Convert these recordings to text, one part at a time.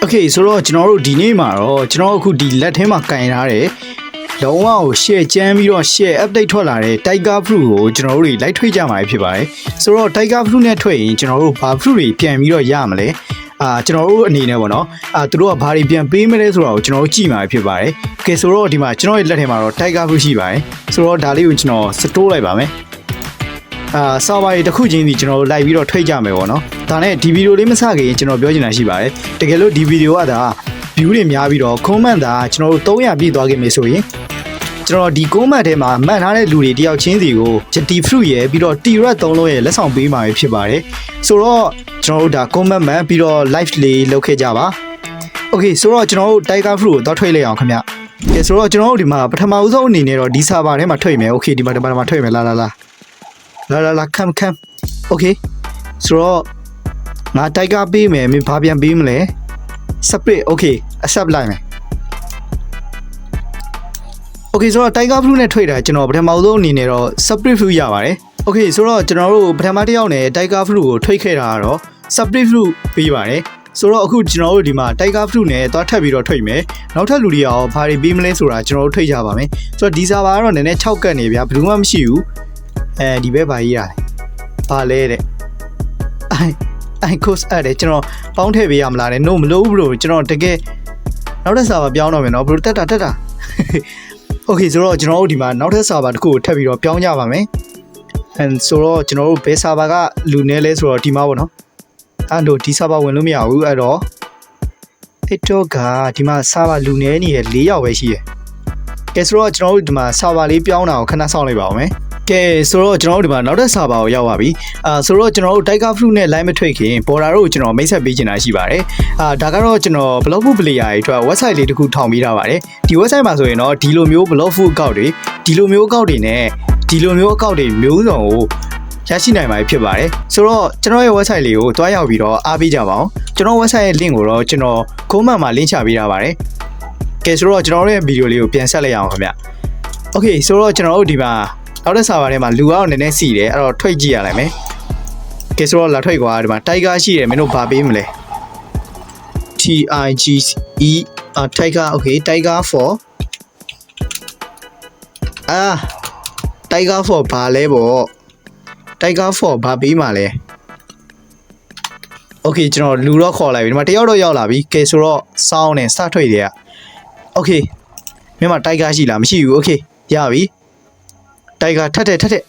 โอเคဆိုတော့ကျွန်တော်တို့ဒီနေ့မှာတော့ကျွန်တော်အခုဒီလက်ထဲမှာကင်ထားတယ်လုံးဝကို share ကျမ်းပြီးတော့ share update ထွက်လာတဲ့ Tiger Fruit ကိုကျွန်တော်တို့တွေလိုက်ထွေးကြမှာဖြစ်ပါတယ်ဆိုတော့ Tiger Fruit နဲ့ထွေးရင်ကျွန်တော်တို့ဘာ fruit တွေပြန်ပြီးတော့ရမလဲအာကျွန်တော်တို့အနေနဲ့ပေါ့နော်အာသူတို့ကဘာတွေပြန်ပေးမလဲဆိုတာကိုကျွန်တော်တို့ကြည့်မှာဖြစ်ပါတယ်ကဲဆိုတော့ဒီမှာကျွန်တော်ရဲ့လက်ထဲမှာတော့ Tiger Fruit ရှိပါတယ်ဆိုတော့ဒါလေးကိုကျွန်တော်စတိုးလိုက်ပါမယ် အာစာပါရီတစ်ခုချင်းစီကျွန်တော်တို့လိုက်ပြီးတော့ထွေးကြမယ်ပေါ့နော်ဒါနဲ့ဒီဗီဒီယိုလေးမစခင်ကျွန်တော်ပြောချင်တာရှိပါတယ်တကယ်လို့ဒီဗီဒီယိုကဒါ view တွေများပြီးတော့ comment ဒါကျွန်တော်တို့300ပြည့်သွားခဲ့မယ်ဆိုရင်ကျွန်တော်ဒီ comment ထဲမှာမှတ်ထားတဲ့လူတွေတယောက်ချင်းစီကို T fruit ရယ်ပြီးတော့ T red သုံးလုံးရယ်လက်ဆောင်ပေးမှာဖြစ်ပါတယ်ဆိုတော့ကျွန်တော်တို့ဒါ comment မှန်ပြီးတော့ live လေးလုပ်ခဲ့ကြပါ Okay ဆိုတော့ကျွန်တော်တို့ Tiger fruit ကိုတော့ထွေးလိုက်အောင်ခင်ဗျကဲဆိုတော့ကျွန်တော်တို့ဒီမှာပထမဦးဆုံးအနေနဲ့တော့ဒီ server ထဲမှာထွေးမယ် Okay ဒီမှာဒီမှာဒီမှာထွေးမယ်လာလာလာ လာလာလာ come come Okay ဆိုတော့ငါ Tiger ပေးမယ်မင်းဘာပြန်ပေးမလဲ separate okay accept လိုက်မယ် okay ဆိုတော့ Tiger Fruit နဲ့ထွေးတာကျွန်တော်ပထမဆုံးအနေနဲ့တော့ separate fruit ရပါတယ် okay ဆိုတော့ကျွန်တော်တို့ပထမတစ်ယောက်နဲ့ Tiger Fruit ကိုထွေးခဲ့တာကတော့ separate fruit ပေးပါတယ်ဆိုတော့အခုကျွန်တော်တို့ဒီမှာ Tiger Fruit နဲ့သွားထပ်ပြီးတော့ထွေးမယ်နောက်ထပ်လူတွေရောဘာတွေပေးမလဲဆိုတာကျွန်တော်တို့ထွေးကြပါမယ်ဆိုတော့ဒီစာပါကတော့နည်းနည်း6ကတ်နေဗျာဘယ်သူမှမရှိဘူး အဲဒီဘက်ဘာကြီးရလဲဘာလဲတဲ့အိုင်အိုင် course အဲ့တယ်ကျွန်တော်ပေါင်းထည့်ပေးရမလားတဲ့ no မလို့ဘူးလို့ကျွန်တော်တကယ်နောက်ထပ်စာပါပြောင်းတော့မယ်နော်ဘယ်လိုတက်တာတက်တာ Okay ဆိုတော့ကျွန်တော်တို့ဒီမှာနောက်ထပ် server တစ်ခုကိုထပ်ပြီးတော့ပြောင်းကြပါမယ် and ဆိုတော့ကျွန်တော်တို့ဘယ် server ကလူနေလဲဆိုတော့ဒီမှာပေါ့နော်အဲ့တော့ဒီ server ဝင်လို့မရဘူးအဲ့တော့ TikTok ကဒီမှာ server လူနေနေရ၄ယောက်ပဲရှိရယ်ကဲဆိုတော့ကျွန်တော်တို့ဒီမှာ server လေးပြောင်းတာကိုခဏစောင့်လိုက်ပါဦးမယ် ကဲဆိုတော့ကျွန်တော်တို့ဒီမှာနောက်ထပ် server ကိုရောက်ပါပြီအာဆိုတော့ကျွန်တော်တို့ Tiger Fruit နဲ့ line မထွက်ခင် border တို့ကိုကျွန်တော်မိတ်ဆက်ပေးချင်တာရှိပါတယ်အာဒါကတော့ကျွန်တော် blog book player တွေအတွက် website လေးတစ်ခုထောင်ပေးထားပါတယ်ဒီ website မှာဆိုရင်တော့ဒီလိုမျိုး blog book account တွေဒီလိုမျိုး account တွေနဲ့ဒီလိုမျိုး account တွေမျိုးစုံကိုရရှိနိုင်မှာဖြစ်ပါတယ်ဆိုတော့ကျွန်တော်ရဲ့ website လေးကိုတွားရောက်ပြီးတော့အားပေးကြပါအောင်ကျွန်တော် website ရဲ့ link ကိုတော့ကျွန်တော် comment မှာ link ချပေးထားပါတယ်ကဲဆိုတော့ကျွန်တော်တို့ရဲ့ video လေးကိုပြန်ဆက်လိုက်အောင်ခင်ဗျ Okay ဆိုတော့ကျွန်တော်တို့ဒီမှာ နောက်တဲ့ server ထဲမှာလူအောင်နည်းနည်းစီတယ်အဲ့တော့ထွက်ကြည့်ရလိုက်မယ်ကဲဆိုတော့လာထွက်ကွာဒီမှာ Tiger ရှိတယ်မင်းတို့ဘာပေးမလဲ T I G E အာ Tiger okay Tiger for အာ Tiger for ဘာလဲပေါ့ Tiger for ဘာပေးမှာလဲ Okay ကျွန်တော်လူတော့ခေါ်လိုက်ပြီဒီမှာတယောက်တော့ရောက်လာပြီကဲဆိုတော့စောင်းနဲ့စထွက်တယ်က Okay မင်းမ Tiger ရှိလားမရှိဘူး Okay ရပြီ Tiger ထက်တဲ့ထက်တဲ့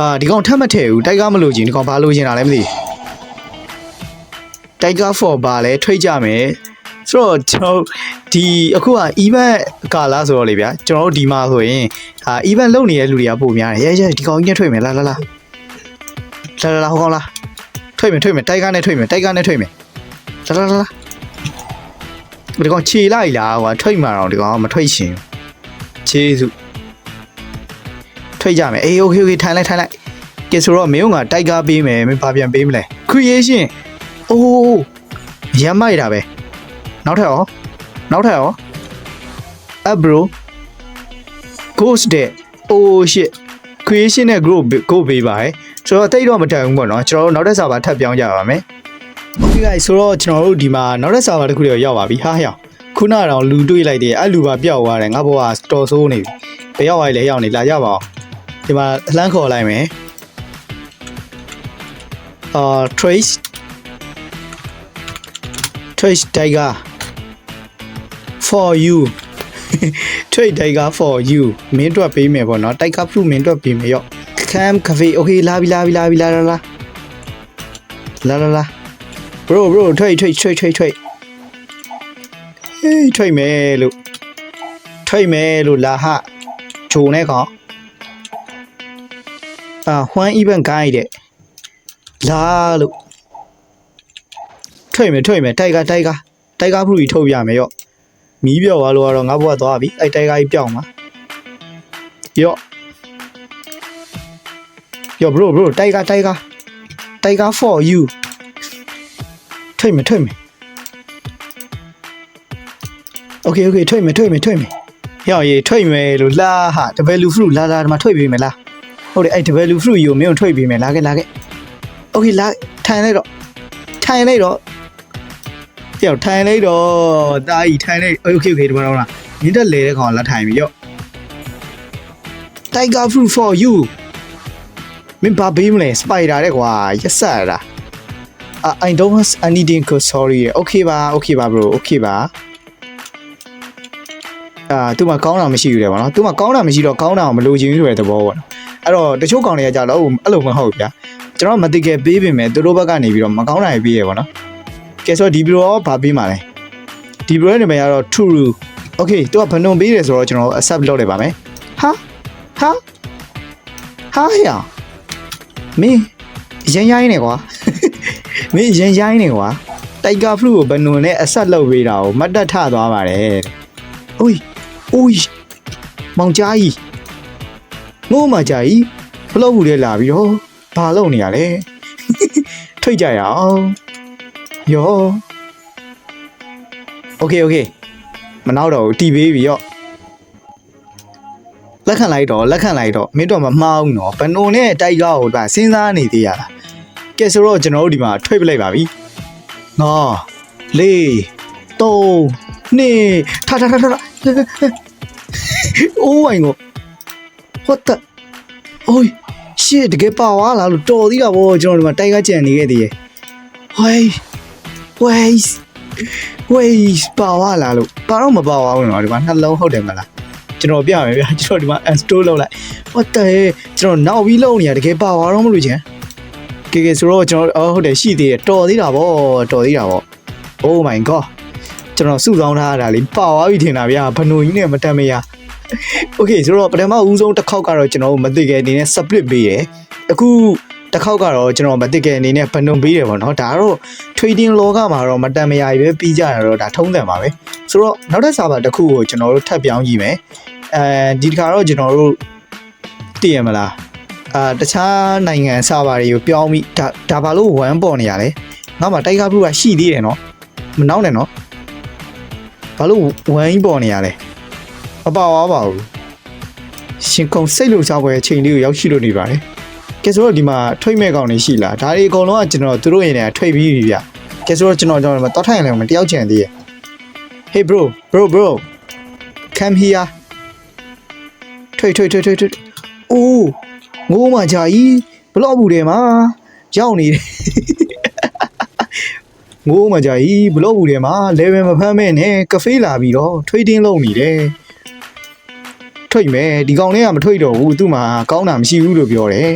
အာဒီကောင်ထက်မထည့်ဘူး Tiger မလို့ချင်းဒီကောင်ဘာလို့ချင်းတာလဲမသိဘူး Tiger for ဘာလဲထွေးကြမယ်ဆိုတော့ကျွန်တော်ဒီအခုက event ကာလာဆိုတော့လေဗျာကျွန်တော်တို့ဒီမှာဆိုရင်အာ event လုပ်နေတဲ့လူတွေကပိုများတယ်ရဲရဲဒီကောင်ကြီးနဲ့ထွေးမယ်လာလာလာလာလာလာဟောကောင်လာထွေးမယ်ထွေးမယ် Tiger နဲ့ထွေးမယ် Tiger နဲ့ထွေးမယ်လာလာလာလာဒီကောင်ခြေလိုက်လားကွာထွေးမှာတော့ဒီကောင်ကမထွေးရှင်ခြေစု ထွေးကြမယ်အေး okay okay ထိုင်လိုက်ထိုင်လိုက်ကဲဆိုတော့မင်းက Tiger ပေးမယ်မင်းဘာပြန်ပေးမလဲ creation အိုးရမ်းမိုက်တာပဲနောက်ထပ်ရောနောက်ထပ်ရော up bro ghost တဲ့ oh shit creation နဲ့ group go ပေးပါရယ်ဆိုတော့တိတ်တော့မတက်ဘူးပေါ့နော်ကျွန်တော်တို့နောက်ထပ် server ထပ်ပြောင်းကြပါမယ် okay guys ဆိုတော့ကျွန်တော်တို့ဒီမှာနောက်ထပ် server တစ်ခုတော့ရောက်ပါပြီဟာဟျောင်ခုနကတော့လူတွေးလိုက်တယ်အဲ့လူပါပျောက်သွားတယ်ငါဘောကတော်ဆိုးနေပြီဘယ်ရောက်သွားလဲရောက်နေလာကြပါအောင် ဒီမှာလှမ်းခေါ်လိုက်မယ်အာ trace Twitch Tiger for you Twitch Tiger for you မင်းတို့ပေးမယ်ပေါ့နော် Tiger Fruit မင်းတို့ပေးမယ်ရော့ Cam Cafe Okay လာပြီလာပြီလာပြီလာလာလာလာလာလာ bro bro ထွိတ်ထွိတ်ထွိတ်ထွိတ်ထွိတ်ဟေးထွိတ်မယ်လို့ထွိတ်မယ်လို့လာဟဂျုံနဲ့ကောင် အာဟွမ် event guide တဲ့လာလို့ထွက်မယ်ထွက်မယ်တိုက်ကတိုက်ကတိုက်ကဖရူကြီးထုတ်ပြမယ်ရော့မီးပြော့သွားလို့ကတော့ငါဘွားသွားပြီအဲ့တိုက်ကကြီးပြောင်းပါရော့ရော့ bro bro တိုက်ကတိုက်ကတိုက်က for you ထွက်မယ်ထွက်မယ် okay okay ထွက်မယ်ထွက်မယ်ထွက်မယ်ရော့ရေထွက်မယ်လို့လာဟာတပယ်လူဖရူလာလာဒီမှာထွက်ပေးမယ်လား ဟုတ်တယ်အဲ့ double fruit ကိုမင်းတို့ထွက်ပေးမယ်လာခဲ့လာခဲ့ okay လာထိုင်လိုက်တော့ထိုင်လိုက်တော့ပြောက်ထိုင်လိုက်တော့တာကြီးထိုင်လိုက် okay okay ဒီမှာတော့လားမြင့်တက်လေတဲ့ကောင်လာထိုင်ပြီရော့ Tiger fruit for you မင်းဘာပေးမလဲ spider တဲ့ကွာရက်ဆက်ရတာ I don't have anything to sorry okay ပါ okay ပါ bro okay ပါအာသူမကောင်းတာမရှိဘူးလေဗောနော်သူမကောင်းတာမရှိတော့ကောင်းတာမလိုချင်ဘူးဆိုတဲ့သဘောဗောနော် အဲ့တော့တချို့ကောင်တွေကကြတော့အဲ့လိုမဟုတ်ဗျာကျွန်တော်မတိကယ်ပေးပြင်မဲ့သူတို့ဘက်ကနေပြီးတော့မကောင်းတာတွေပေးရဗောနော်ကဲဆိုတော့ဒီ bro ကဘာပေးမှာလဲဒီ bro ရဲ့နာမည်ကတော့ True Okay သူကဘဏ္ဍုံပေးတယ်ဆိုတော့ကျွန်တော် accept လုပ်လိုက်ပါမယ်ဟာဟာဟာဟဲ့မင်းရမ်းရိုင်းနေကွာမင်းရင်ရိုင်းနေကွာတိုက်ကဖလူကိုဘနွန်နဲ့အဆက်လုပ်ပေးတာကိုမတ်တက်ထသွားပါတယ်တဲ့။အိုးအိုးမောင်ကြားကြီး ငို့မကြားကြီးဘလို့ဘူးလဲလာပြီးတော့ဘာလုပ်နေရလဲ။ထိတ်ကြရအောင်။ယောโอเคโอเคမနောက်တော့ဘူးတီးပေးပြီရော့လက်ခံလိုက်တော့လက်ခံလိုက်တော့မင်းတော့မမှားဘူးနော်ဘနွန်နဲ့တိုက်ကားကိုဒါစဉ်းစားနေသေးရလား ကဲဆိုတော့ကျွန်တော်တို့ဒီမှာထွေးပလိုက်ပါပြီငါလေးတုံးနှစ်ထထထထအိုးဝိုင်ကို what the အိုးရှစ်တကယ်ပါဝါလားလို့တော်သေးတာဗောကျွန်တော်ဒီမှာတိုက်ကကြံနေခဲ့သေးရဲ့ wait wait wait ပါဝါလားလို့ပါတော့မပါဝါဘူးနော်ဒီမှာနှလုံးဟုတ်တယ်မလားကျွန်တော်ပြမယ်ဗျာကျွန်တော်ဒီမှာ install လုပ်လိုက် what the ကျွန်တော်နောက်ပြီးလုပ်နေရတကယ်ပါဝါတော့မလို့ချင်ကဲကဲဆိုတော့ကျွန်တော်အော်ဟုတ်တယ်ရှိသေးတယ်တော်သေးတာဗောတော်သေးတာဗော Oh my god ကျွန်တော်စုဆောင်းထားတာလေပါသွားပြီထင်တာဗျာဘနူကြီးနဲ့မတက်မရ Okay ဆိုတော့ပထမဦးဆုံးတစ်ခေါက်ကတော့ကျွန်တော်မသိခဲ့အနေနဲ့ split ပေးတယ်အခုတစ်ခေါက်ကတော့ကျွန်တော်မသိခဲ့အနေနဲ့ဘနုံပေးတယ်ဗောနော်ဒါကတော့ trading လောကမှာတော့မတက်မရပဲပြီးကြတာတော့ဒါထုံးတယ်ပါပဲဆိုတော့နောက်ထပ်စာပါတစ်ခုကိုကျွန်တော်တို့ထပ်ပြောင်းကြည့်မယ်အဲဒီတစ်ခါတော့ကျွန်တော်တို့တည်ရမလားအာတခြားနိုင်ငံစပါတွေကိုပြောင်းပြီးဒါဒါဘာလို့ဝမ်းပေါ်နေရလဲငါမှတိုက်ကားဘူးကရှိသေးတယ်နော်မနှောင်းနဲ့နော်ဘာလို့ဝမ်းကြီးပေါ်နေရလဲမပါဝါပါဘူး ရှင်ကုံစိတ်လို့စားပွဲအချိန်လေးကိုရောက်ရှိလို့နေပါတယ်ကဲဆိုတော့ဒီမှာထွိတ်မဲ့ကောင်တွေရှိလားဒါတွေအကုန်လုံးကကျွန်တော်သူတို့ရင်ထဲထွိတ်ပြီးပြီဗျကဲဆိုတော့ကျွန်တော်ကျွန်တော်တော့ထိုင်ရင်လည်းမတယောက်ချင်သေးရဲ့ Hey bro bro bro come here ထွိတ်ထွိတ်ထွိတ်ထွိတ်ထွိတ်အိုးငိုးမှကြာကြီးဘလော့ဘူးတယ်မှာရောက်နေတယ်ငိုးမှကြာကြီးဘလော့ဘူးတယ်မှာ level မဖမ်းမဲ့နဲ့ကဖေးလာပြီးတော့ trading လုပ်နေတယ် ထွိတ်မယ်ဒီကောင်လေးကမထွိတ်တော့ဘူးသူ့မှာကောင်းတာမရှိဘူးလို့ပြောတယ်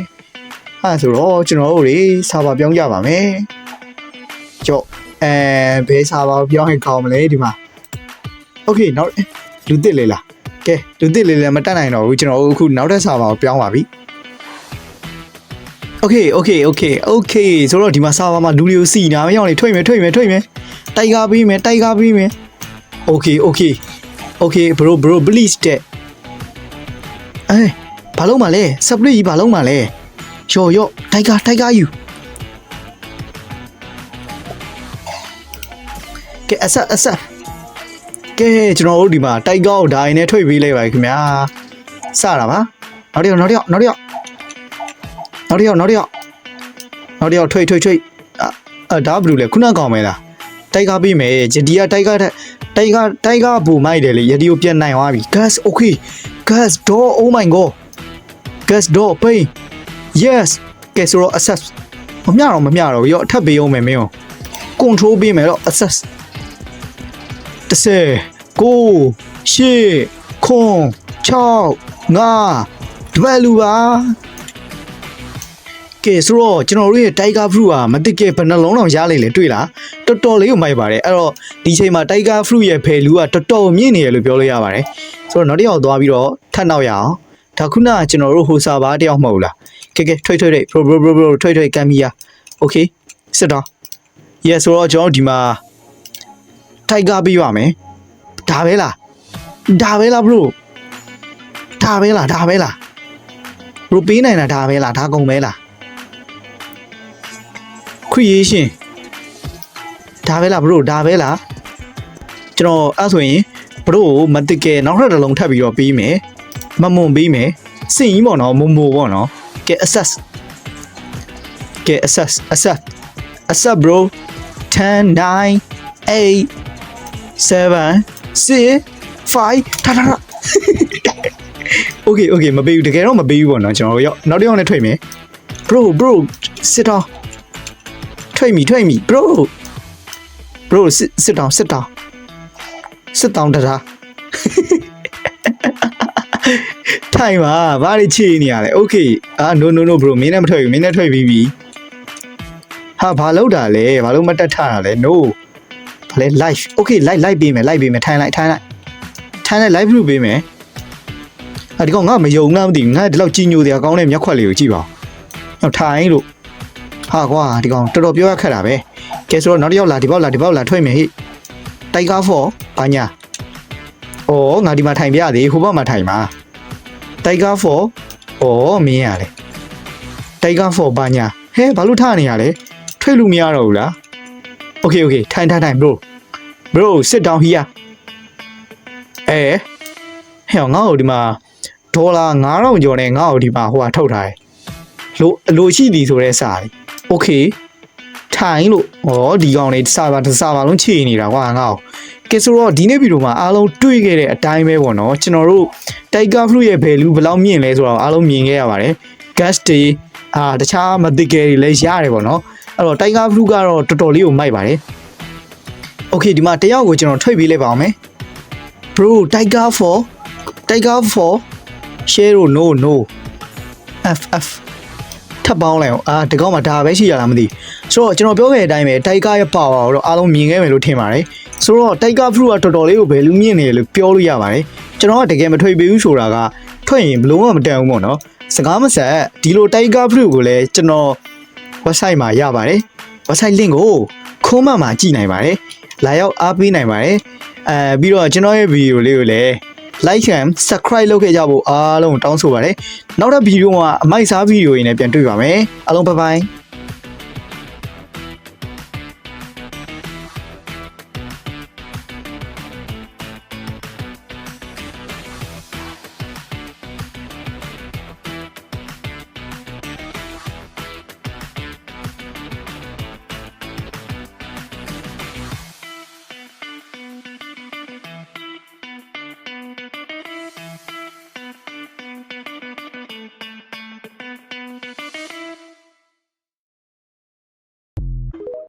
ဟာဆိုတော့ကျွန်တော်တို့တွေစာပါပြောင်းကြပါမယ်ကြော့အဲဘယ်စာပါပြောင်းရင်ကောင်းမလဲဒီမှာโอเคနောက်လူတစ်လေလားကဲလူတစ်လေလည်းမတက်နိုင်တော့ဘူးကျွန်တော်တို့အခုနောက်ထပ်စာပါကိုပြောင်းပါပြီ โอเคโอเคโอเคโอเคဆိုတော့ဒီမှာစာပါမှာလူတွေကိုစီနာမရောက်နေထွိတ်မယ်ထွိတ်မယ်ထွိတ်မယ်တိုက်ကားပေးမယ်တိုက်ကားပေးမယ်โอเคโอเคโอเค bro bro please တဲ့ အဲဘာလုံးမလဲ split ကြီးဘာလုံးမလဲရော်ရော့တိုက်ကားတိုက်ကားယူကဲအဆက်အဆက်ကဲကျွန်တော်တို့ဒီမှာတိုက်ကားကိုဒါရင်နဲ့ထွိတ်ပေးလိုက်ပါခင်ဗျာစတာပါနောက်တစ်ယောက်နောက်တစ်ယောက်နောက်တစ်ယောက်နောက်တစ်ယောက်နောက်တစ်ယောက်နောက်တစ်ယောက်ထွိတ်ထွိတ်ထွိတ်အာအာဒါဘယ်လိုလဲခုနကောင်မဲလားတိုက်ကားပြီးမယ်ယဒီကတိုက်ကားတိုက်ကားတိုက်ကားဘူမိုက်တယ်လေယဒီကိုပြန်နိုင်သွားပြီ gas okay gas door oh my god gas door pay yes ကဲဆိုတော့ access မမျှတော့မမျှတော့ဘူးရောအထပ်ပေးအောင်မယ်မင်းကို control ပေးမယ်တော့ access တစ်ဆယ်ကိုရှေ့ခွန်6ငါတပတ်လူပါ ကဲဆိုတော့ကျွန်တော်တို့ရဲ့ Tiger Fruit ကမတစ်ကဲဘယ်နှလုံးတောင်ရလိမ့်လေတွေ့လားတော်တော်လေးကိုမိုက်ပါတယ်အဲ့တော့ဒီချိန်မှာ Tiger Fruit ရဲ့ value ကတော်တော်မြင့်နေရလို့ပြောလို့ရပါတယ်ဆိုတော့နောက်တစ်ယောက်သွားပြီးတော့ထပ်နောက်ရအောင်ဒါခုနကကျွန်တော်တို့ဟိုစာပါတယောက်မဟုတ်လားကဲကဲထွိတ်ထွိတ်ထွိတ် bro bro bro bro ထွိတ်ထွိတ်ကမ်းမီယာ okay sit down yes ဆိုတော့ကျွန်တော်တို့ဒီမှာ Tiger ပြီးပါမယ်ဒါပဲလားဒါပဲလား bro ဒါပဲလားဒါပဲလား bro ပေးနိုင်တာဒါပဲလားဒါကုန်ပဲလား creation ဒါပဲလား bro ဒါပဲလားကျွန်တော်အဲ့ဆိုရင် bro ကိုမတစ်ကဲနောက်ထပ်တစ်လုံးထပ်ပြီးတော့ပေးမယ်မမွန်ပေးမယ်စင်ကြီးပေါ့နော်မုံမိုပေါ့နော်ကဲ access ကဲ access access access bro 10 9 8 7 6 5ထားထားထား Okay okay မပေးဘူးတကယ်တော့မပေးဘူးပေါ့နော်ကျွန်တော်တို့ရောက်နောက်တစ်ယောက်နဲ့ထွက်မယ် bro bro sit down ထွက်မိထွက်မိ bro bro sit sit down sit down sit down တထားထိုင်ပါဘာတွေချေနေရလဲ okay အာ no no no bro မင်းနဲ့မထွက်ဘူးမင်းနဲ့ထွက်ပြီးပြီဟာဘာလောက်တာလဲဘာလို့မတက်ထတာလဲ no ဘာလဲ live okay live live ပေးမယ် live ပေးမယ်ထိုင်လိုက်ထိုင်လိုက်ထိုင်လိုက် live လုပ်ပေးမယ်အဒီကောင်ငါမယုံငါမသိဘူးငါဒီလောက်ကြီးညိုတရားကောင်းတဲ့မျက်ခွက်လေးကိုကြည့်ပါဦးဟောထိုင်လို့ ဟာကွာဒီကောင်တော်တော်ပြောရခက်တာပဲကဲဆိုတော့နောက်တစ်ယောက်လာဒီဘောက်လာဒီဘောက်လာထွက်မယ်ဟိတိုက်ကားဖော်ဘာညာအော်ငါဒီမှာထိုင်ပြရသေးဟိုဘက်မှာထိုင်ပါတိုက်ကားဖော်အော်မင်းရလေတိုက်ကားဖော်ဘာညာဟဲဘာလို့ထားနေရလဲထွက်လို့မရတော့ဘူးလား Okay okay ထိုင်ထိုင်ထိုင် bro bro sit down here အဲဟဲ့ငါ့ကိုဒီမှာဒေါ်လာ9000ကျော်နဲ့ငါ့ကိုဒီမှာဟိုဟာထုတ်ထားတယ်လိုလိုရှိသည်ဆိုတဲ့စာလေး okay ထိုင်လို့ဩဒီကောင်လေးစာပါစာပါလုံးခြေနေတာကွာငါ့ကိုကဲဆိုတော့ဒီနေ့ဗီဒီယိုမှာအားလုံးတွေ့ခဲ့တဲ့အတိုင်းပဲပေါ့နော်ကျွန်တော်တို့ Tiger Flu ရဲ့ value ဘယ်လောက်မြင့်လဲဆိုတော့အားလုံးမြင်ခဲ့ရပါတယ် gas တွေအာတခြား material တွေလည်းရတယ်ပေါ့နော်အဲ့တော့ Tiger Flu ကတော့တော်တော်လေးကိုမိုက်ပါတယ် Okay ဒီမှာတယောက်ကိုကျွန်တော်ထွက်ပေးလိုက်ပါအောင်မယ် Bro Tiger for Tiger for share no no ff ထပ်ပေါင်းလိုက်အောင်အာဒီကောင်မှာဒါပဲရှိရလားမသိဆိုတော့ကျွန်တော်ပြောခဲ့တဲ့အတိုင်းပဲ Tiger ရဲ့ power ကိုတော့အားလုံးမြင်ခဲ့မယ်လို့ထင်ပါတယ်ဆိုတော့ Tiger Fruit ကတော်တော်လေးကို value မြင့်နေတယ်လို့ပြောလို့ရပါတယ်ကျွန်တော်ကတကယ်မထွေပေးဘူးဆိုတာကထွက်ရင်ဘလို့မှမတန်ဘူးပေါ့နော်စကားမဆက်ဒီလို Tiger Fruit ကိုလည်းကျွန်တော် website မှာရပါတယ် website link ကိုခုံးမှမှာကြည့်နိုင်ပါတယ်လာရောက်အားပေးနိုင်ပါတယ်အဲပြီးတော့ကျွန်တော်ရဲ့ video လေးကိုလည်း like and subscribe လုပ်ခဲ့ကြဖို့အားလုံးတောင်းဆိုပါတယ်နောက်တဲ့ဗီဒီယိုမှာအမိုက်စားဗီဒီယိုတွေနဲ့ပြန်တွေ့ပါမယ်အားလုံး bye bye